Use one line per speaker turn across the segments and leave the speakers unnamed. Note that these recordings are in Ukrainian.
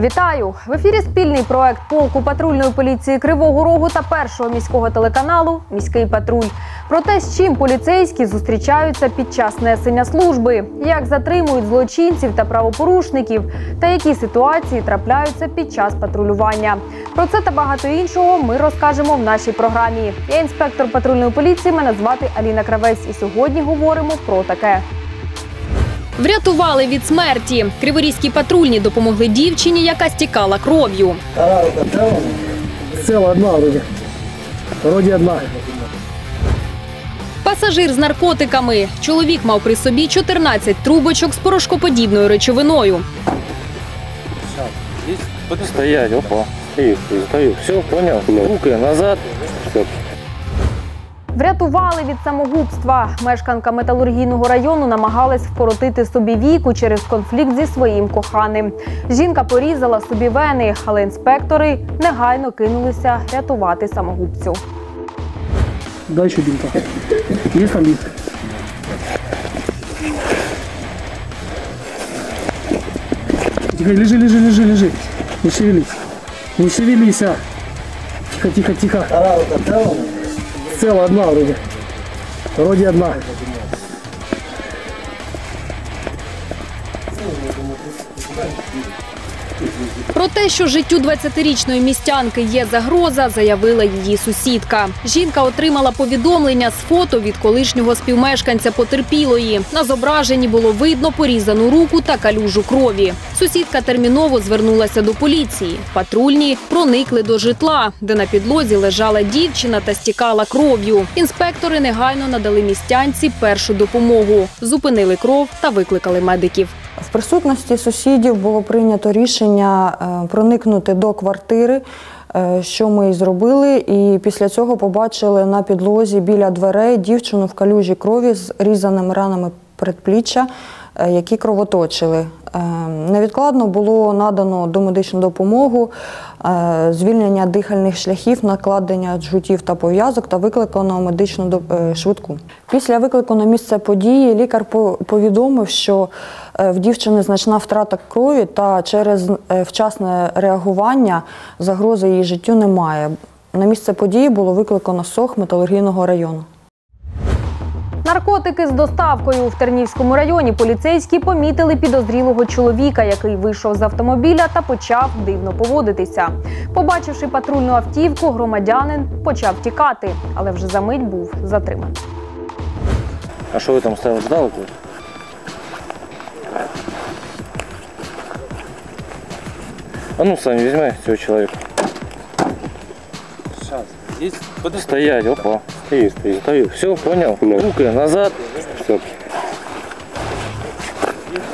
Вітаю! В ефірі спільний проект полку патрульної поліції Кривого Рогу та першого міського телеканалу Міський патруль. Про те, з чим поліцейські зустрічаються під час несення служби, як затримують злочинців та правопорушників, та які ситуації трапляються під час патрулювання. Про це та багато іншого ми розкажемо в нашій програмі. Я інспектор патрульної поліції. Мене звати Аліна Кравець. І сьогодні говоримо про таке. Врятували від смерті. Криворізькі патрульні допомогли дівчині, яка стікала кров'ю.
Ціла одна вроді. Вроді одна.
Пасажир з наркотиками. Чоловік мав при собі 14 трубочок з порошкоподібною речовиною.
Стоять, опа. Стою, стою, стою. Все, понял? Руки назад. Все.
Врятували від самогубства. Мешканка металургійного району намагалась вкоротити собі віку через конфлікт зі своїм коханим. Жінка порізала собі вени, але інспектори негайно кинулися рятувати самогубцю.
Дай еще бинта. Есть там бинт? Тихо, лежи, лежи, лежи, лежи. Не шевелись. Не шевелись. Тихо, тихо, тихо. Цела одна вроде. Вроде одна.
Про те, що життю 20-річної містянки є загроза, заявила її сусідка. Жінка отримала повідомлення з фото від колишнього співмешканця потерпілої. На зображенні було видно порізану руку та калюжу крові. Сусідка терміново звернулася до поліції. Патрульні проникли до житла, де на підлозі лежала дівчина та стікала кров'ю. Інспектори негайно надали містянці першу допомогу, зупинили кров та викликали медиків.
В присутності сусідів було прийнято рішення е, проникнути до квартири, е, що ми і зробили. І після цього побачили на підлозі біля дверей дівчину в калюжі крові з різаними ранами передпліччя, е, які кровоточили. Невідкладно було надано домедичну допомогу, звільнення дихальних шляхів, накладення джгутів та пов'язок та викликано медичну е, швидку. Після виклику на місце події лікар по- повідомив, що е, в дівчини значна втрата крові та через е, вчасне реагування загрози її життю немає. На місце події було викликано СОХ металургійного району.
Наркотики з доставкою в Тернівському районі поліцейські помітили підозрілого чоловіка, який вийшов з автомобіля та почав дивно поводитися. Побачивши патрульну автівку, громадянин почав тікати, але вже за мить був затриманий.
А что вы там ждал? тут? А ну, человека.
Сейчас. Здесь буду
Стоять, опа. Стою, стою, стою. Все, понял? Руки назад. Все.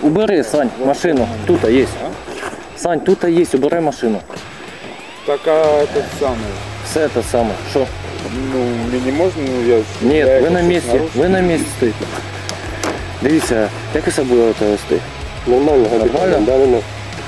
Убери, Сань, машину. Тут есть. Сань, тут есть, убирай машину.
Так, а этот самый.
Все это самое. Что?
Ну, мне не можно, ну, я...
Нет,
я
ви на
щось
місці,
нарушив.
ви на місці стоїте. Дивіться, як ви собою це стоїть?
Нормально,
Нормально?
Да, да, да.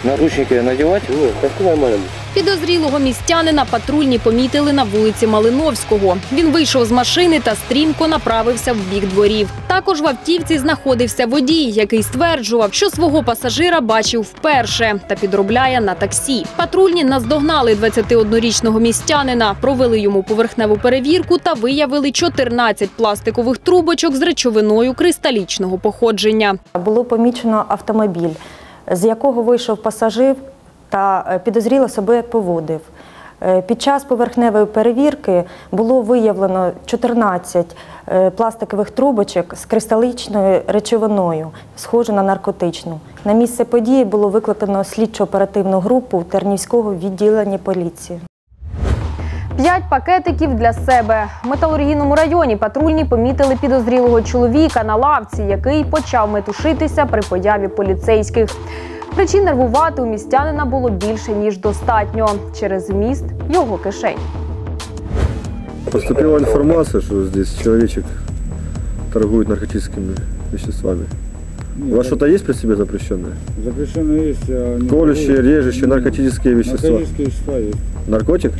Наручники надівати?
Ні, так нормально.
Підозрілого містянина патрульні помітили на вулиці Малиновського. Він вийшов з машини та стрімко направився в бік дворів. Також в автівці знаходився водій, який стверджував, що свого пасажира бачив вперше та підробляє на таксі. Патрульні наздогнали 21-річного містянина, провели йому поверхневу перевірку та виявили 14 пластикових трубочок з речовиною кристалічного походження.
Було помічено автомобіль, з якого вийшов пасажир та е, підозріло себе поводив. Е, Під час поверхневої перевірки було виявлено 14 е, пластикових трубочок з кристалічною речовиною, схожу на наркотичну. На місце події було викликано слідчо-оперативну групу Тернівського відділення поліції.
П'ять пакетиків для себе. В металургійному районі патрульні помітили підозрілого чоловіка на лавці, який почав метушитися при появі поліцейських. Причин нервувати у містянина було більше ніж достатньо через вміст його кишень.
Поступила информация, что здесь человечек торгует наркотическими веществами. У вас что-то есть при себе запрещенное?
Запрещено есть. а не
Колющие,
торгую.
режущие, наркотические вещества.
Наркотические вещества есть.
Наркотик?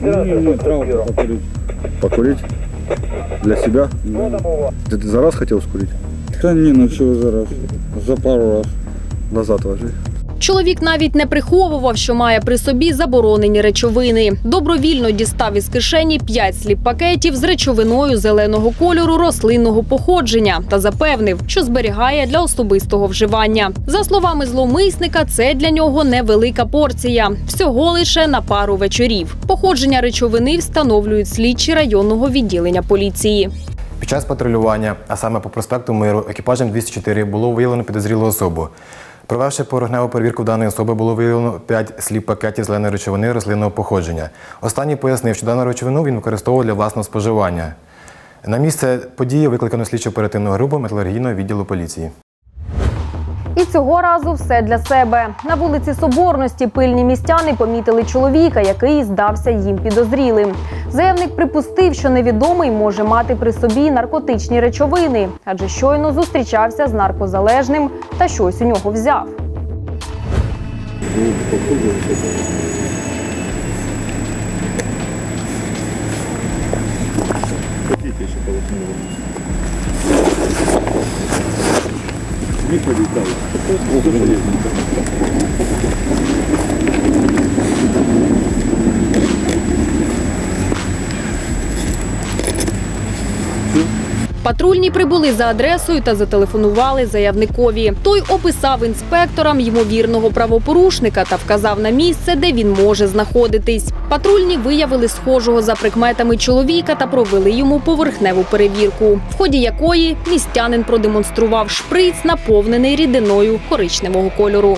Ну, не, не, травку покурить.
Покурить? Для себя?
Да.
Ты, ты за раз хотел скурить?
Да не, ну чего за раз? За пару раз.
Назад ложи.
Чоловік навіть не приховував, що має при собі заборонені речовини. Добровільно дістав із кишені п'ять сліп-пакетів з речовиною зеленого кольору рослинного походження та запевнив, що зберігає для особистого вживання. За словами зловмисника, це для нього невелика порція, всього лише на пару вечорів. Походження речовини встановлюють слідчі районного відділення поліції.
Під час патрулювання, а саме по проспекту Миру, екіпажем 204 було виявлено підозрілу особу. Провівши порогневу перевірку даної особи, було виявлено 5 сліп пакетів зеленої речовини рослинного походження. Останній пояснив, що дану речовину він використовував для власного споживання. На місце події викликано слідчо оперативну групу металургійного відділу поліції.
І цього разу все для себе. На вулиці Соборності пильні містяни помітили чоловіка, який здався їм підозрілим. Заявник припустив, що невідомий може мати при собі наркотичні речовини, адже щойно зустрічався з наркозалежним та щось у нього взяв. Патрульні прибули за адресою та зателефонували заявникові. Той описав інспекторам ймовірного правопорушника та вказав на місце, де він може знаходитись. Патрульні виявили схожого за прикметами чоловіка та провели йому поверхневу перевірку, в ході якої містянин продемонстрував шприц, наповнений рідиною коричневого кольору.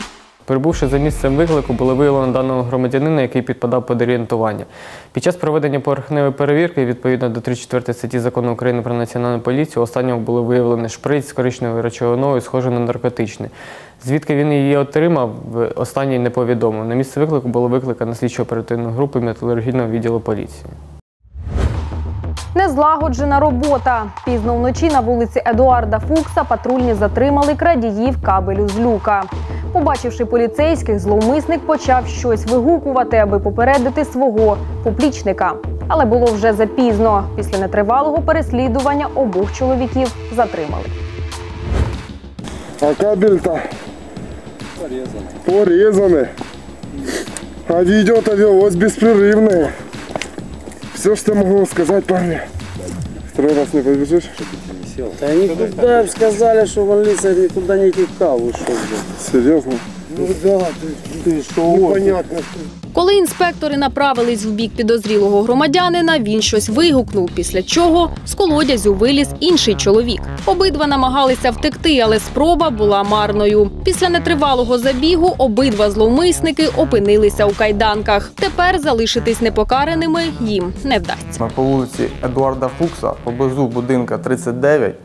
Прибувши за місцем виклику, було виявлено даного громадянина, який підпадав під орієнтування. Під час проведення поверхневої перевірки, відповідно до 34 статті закону України про національну поліцію, останнього було виявлено шприц з коричневою речовиною, схожий на наркотичний. Звідки він її отримав, останній не повідомив. На місце виклику було викликано слідчо оперативну групу металургійного відділу поліції.
Незлагоджена робота. Пізно вночі на вулиці Едуарда Фукса патрульні затримали крадіїв кабелю з люка. Побачивши поліцейських, зловмисник почав щось вигукувати, аби попередити свого поплічника. Але було вже запізно. Після нетривалого переслідування обох чоловіків затримали.
А кабель-то порезаны. А видео-то велось беспрерывное. Все, что могу сказать, парни. Второй раз не побежишь?
Да они б сказали, в Анлице никуда не текал.
Серьезно?
Ну да, ти, ти що? Непонятно.
Коли інспектори направились в бік підозрілого громадянина, він щось вигукнув, після чого з колодязю виліз інший чоловік. Обидва намагалися втекти, але спроба була марною. Після нетривалого забігу обидва зловмисники опинилися у кайданках. Тепер залишитись непокараними їм не вдасться.
По вулиці Едуарда Фукса поблизу будинка 39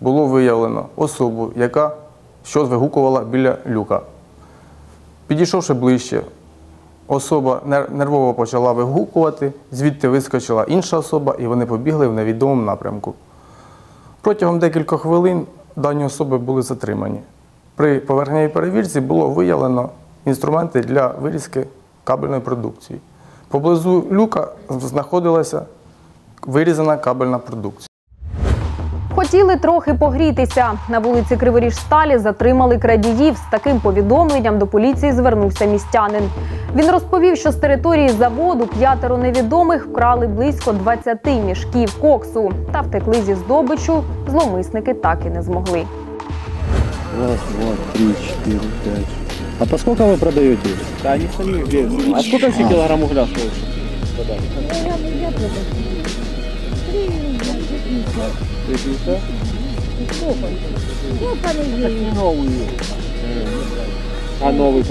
було виявлено особу, яка щось вигукувала біля люка. Підійшовши ближче, особа нервово почала вигукувати, звідти вискочила інша особа, і вони побігли в невідомому напрямку. Протягом декількох хвилин дані особи були затримані. При поверхневій перевірці було виявлено інструменти для вирізки кабельної продукції. Поблизу люка знаходилася вирізана кабельна продукція.
Хотіли трохи погрітися. На вулиці Криворіжсталі затримали крадіїв. З таким повідомленням до поліції звернувся містянин. Він розповів, що з території заводу п'ятеро невідомих вкрали близько 20 мішків коксу та втекли зі здобичу. Зловмисники так і не змогли.
Раз, два, три, четыре, пять. А по сколько вы продаете? Да, они сами весят. А сколько все килограмм угля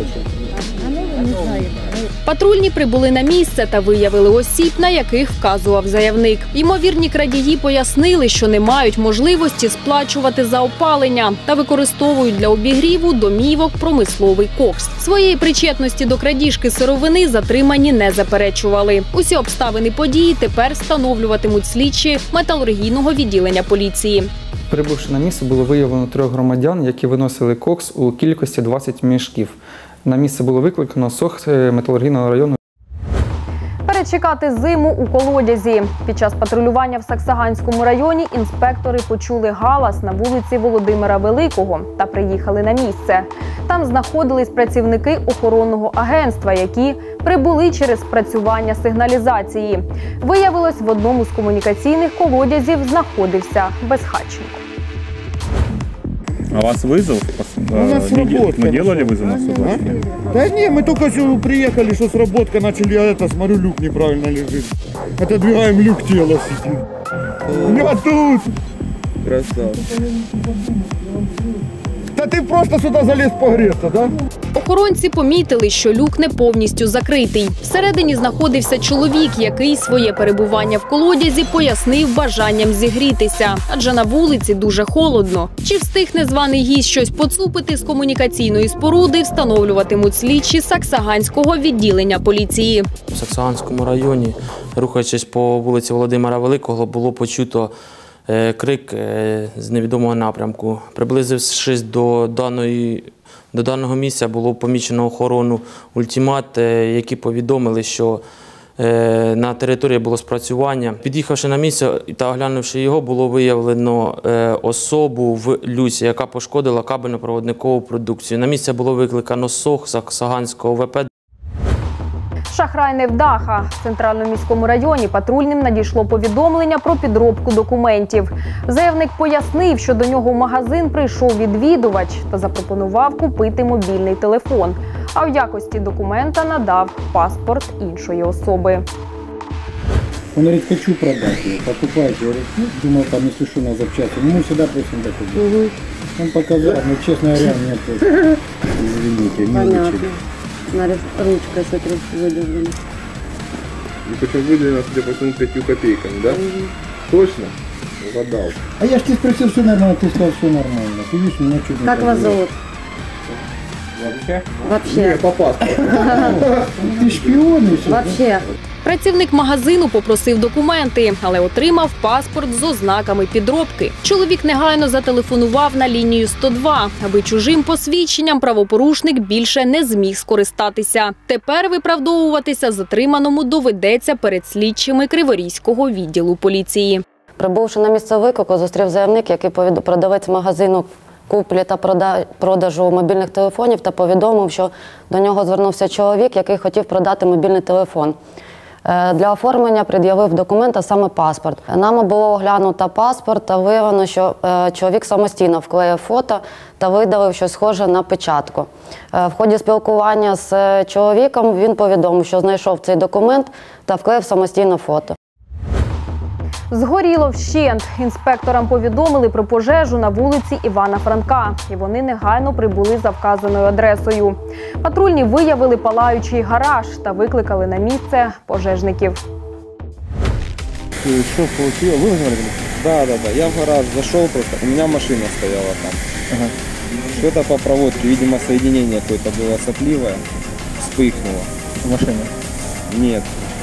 стоит? А
Патрульні прибули на місце та виявили осіб, на яких вказував заявник. Ймовірні крадії пояснили, що не мають можливості сплачувати за опалення та використовують для обігріву домівок промисловий кокс. Своєї причетності до крадіжки сировини затримані не заперечували. Усі обставини події тепер встановлюватимуть слідчі металургійного відділення поліції.
Прибувши на місце, було виявлено трьох громадян, які виносили кокс у кількості 20 мішків. На місце було викликано СОХ е, металургійного району.
Перед Не чекати зиму у колодязі. Під час патрулювання в Саксаганському районі інспектори почули галас на вулиці Володимира Великого та приїхали на місце. Там знаходились працівники охоронного агентства, які прибули через спрацювання сигналізації. Виявилось, в одному з комунікаційних колодязів знаходився безхатченко.
А вас вызов?
У нас
не
сработка.
ну, делали вызов на 102?
Да не, мы только сюда приехали, что сработка начали, а это, смотрю, люк неправильно лежит. Отодвигаем люк, тело сидит. Я тут! Красавчик. Да ты просто сюда залез погреться, да?
Охоронці помітили, що люк не повністю закритий. Всередині знаходився чоловік, який своє перебування в колодязі пояснив бажанням зігрітися, адже на вулиці дуже холодно. Чи встиг незваний гість щось поцупити з комунікаційної споруди, встановлюватимуть слідчі Саксаганського відділення поліції.
В Саксаганському районі, рухаючись по вулиці Володимира Великого, було почуто крик е, з невідомого напрямку. Приблизившись до даної. До даного місця було помічено охорону ультимат, е, які повідомили, що е, на території було спрацювання. Під'їхавши на місце та оглянувши його, було виявлено е, особу в люсі, яка пошкодила кабельно-проводникову продукцію. На місце було викликано СОХ Саксаганського ВП
Шахрай невдаха в центральному міському районі патрульним надійшло повідомлення про підробку документів. Заявник пояснив, що до нього в магазин прийшов відвідувач та запропонував купити мобільний телефон. А в якості документа надав паспорт іншої особи.
Он говорит, хочу продать ее. Покупайте. Я ну, думал, там, что, на запчасти. Ну, мы всегда просим документы. Он показал, но, честно говоря, нет. Извините, не
Понятно.
Вычли.
На ручкой смотрю, выдержана.
И причем выделено, судя по всему, пятью копейками, да? Точно? Угадал.
А я ж тебе спросил, все нормально, ты сказал, все нормально. Ты видишь, меня чуть не
Как вас зовут?
Вообще?
Вообще.
Не, по паспорту.
Ты шпион.
Вообще.
Працівник магазину попросив документи, але отримав паспорт з ознаками підробки. Чоловік негайно зателефонував на лінію 102, аби чужим посвідченням правопорушник більше не зміг скористатися. Тепер виправдовуватися затриманому доведеться перед слідчими Криворізького відділу поліції.
Прибувши на місце виклику, зустрів заявник, який продавець магазину куплі та продажу мобільних телефонів та повідомив, що до нього звернувся чоловік, який хотів продати мобільний телефон. Е, Для оформлення пред'явив документ, а саме паспорт. Нами було оглянуто паспорт та виявлено, що е, чоловік самостійно вклеїв фото та видалив щось схоже на печатку. Е, В ході спілкування з чоловіком він повідомив, що знайшов цей документ та вклеїв самостійно фото.
Згоріло вщент. Інспекторам повідомили про пожежу на вулиці Івана Франка, і вони негайно прибули за вказаною адресою. Патрульні виявили палаючий гараж та викликали на місце пожежників.
Что получилось? Вы говорили? Да, да, да. Я в гараж зашел просто. У меня машина стояла там. Что-то по проводке, видимо, соединение какое-то было сопливое. Вспыхнуло.
В машине?
Нет.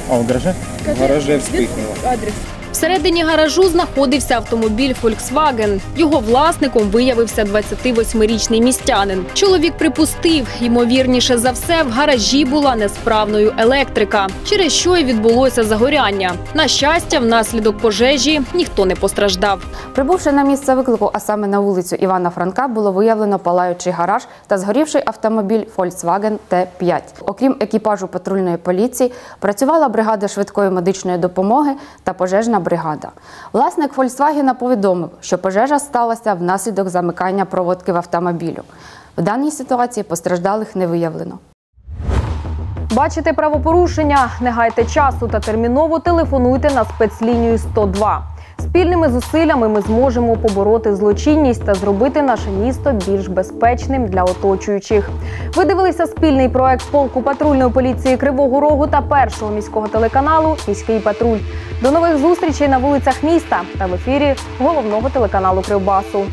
А, в гараже?
В гараже вспыхнуло.
Адрес. Всередині гаражу знаходився автомобіль Volkswagen. Його власником виявився 28-річний містянин. Чоловік припустив, ймовірніше за все, в гаражі була несправною електрика, через що й відбулося загоряння. На щастя, внаслідок пожежі ніхто не постраждав.
Прибувши на місце виклику, а саме на вулицю Івана Франка, було виявлено палаючий гараж та згорівший автомобіль Volkswagen T5. Окрім екіпажу патрульної поліції, працювала бригада швидкої медичної допомоги та пожежна бригада. Власник Фольксвагена повідомив, що пожежа сталася внаслідок замикання проводки в автомобілю. В даній ситуації постраждалих не виявлено.
Бачите правопорушення? Не гайте часу та терміново телефонуйте на спецлінію 102. Спільними зусиллями ми зможемо побороти злочинність та зробити наше місто більш безпечним для оточуючих. Ви дивилися спільний проект полку патрульної поліції Кривого Рогу та першого міського телеканалу Міський патруль. До нових зустрічей на вулицях міста та в ефірі головного телеканалу Кривбасу.